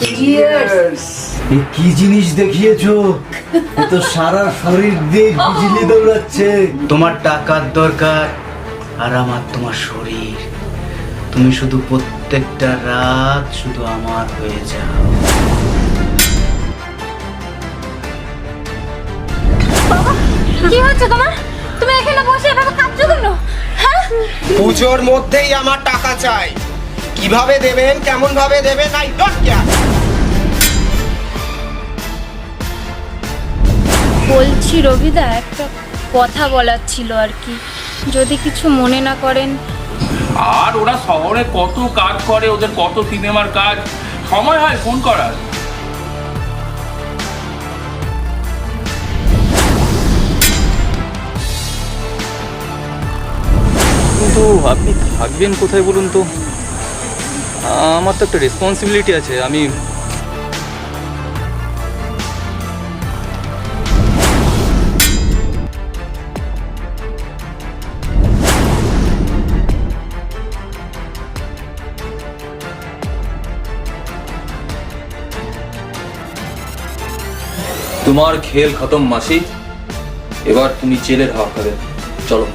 এ কি জিনিস দেখিয়েছো? এ তো সারা শরীর দিয়ে বিজলি দৌড়াচ্ছে। তোমার টাকার দরকার আর আমার তোমার শরীর। তুমি শুধু প্রত্যেকটা রাত শুধু আমার হয়ে যাও। কি হচ্ছে তোমার? তুমি এখানে বসে এভাবে কাঁদছো কেন? হ্যাঁ? পুজোর মধ্যেই আমার টাকা চাই। কীভাবে দেবেন কেমন ভাবে দেবেন আই ডোন্ট কেয়ার বলছি রবিদা একটা কথা বলার ছিল আর কি। যদি কিছু মনে না করেন। আর ওরা শহরে কত কাজ করে ওদের কত সিনেমার কাজ। সময় হয় ফোন করার। কিন্তু আপনি থাকবেন কোথায় বলুন তো? আমার তো একটা রেসপন্সিবিলিটি আছে, আমি তোমার খেল খতম, মাসি। এবার তুমি জেলের হাওয়া খাবে। চলো।